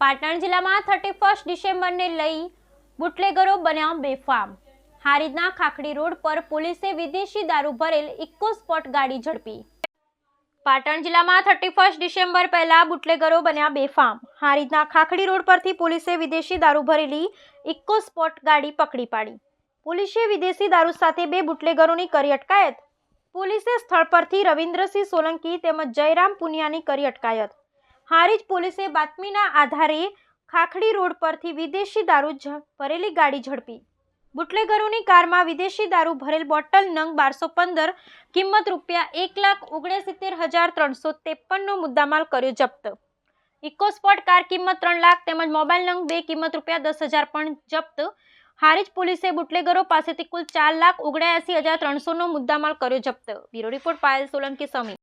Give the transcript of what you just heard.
પાટણ જિલ્લામાં thirty first ડિસેમ્બરને લઈ બુટલેગરો બન્યા બેફામ. હારીદના ખાખડી રોડ પર પોલીસે વિદેશી દારૂ ભરેલ ઇકો સ્પોટ ગાડી ઝડપી. પાટણ જિલ્લામાં થર્ટી ફર્સ્ટ ડિસેમ્બર પહેલા બુટલેગરો બન્યા બેફામ. હારીદના ખાખડી રોડ પરથી પોલીસે વિદેશી દારૂ ભરેલી ઇકો સ્પોટ ગાડી પકડી પાડી. પોલીસે વિદેશી દારૂ સાથે બે બુટલેગરોની કરી અટકાયત. પોલીસે સ્થળ પરથી રવિન્દ્રસિંહ સોલંકી તેમજ જયરામ પુનિયાની કરી અટકાયત. હારીજ પોલીસે બાતમીના આધારે ખાખડી રોડ પરથી વિદેશી દારૂ ભરેલી ગાડી ઝડપી. બુટલેગરોની કારમાં વિદેશી દારૂ ભરેલ બોટલ નંગ બારસો પંદર, કિંમત રૂપિયા એક લાખ ઓગણસિત્તેર હજાર ત્રણસો ત્રેપનનો મુદ્દામાલ કર્યો જપ્ત. ઇકોસ્પોટ કાર કિંમત ત્રણ લાખ તેમજ મોબાઈલ નંગ બે કિંમત રૂપિયા દસ હજાર પણ જપ્ત. હારીજ પોલીસે બુટલેગરો પાસેથી કુલ ચાર લાખ ઓગણ્યાસી હજાર ત્રણસોનો મુદ્દામાલ કર્યો જપ્ત. Bureau report Payal Solanki Sami.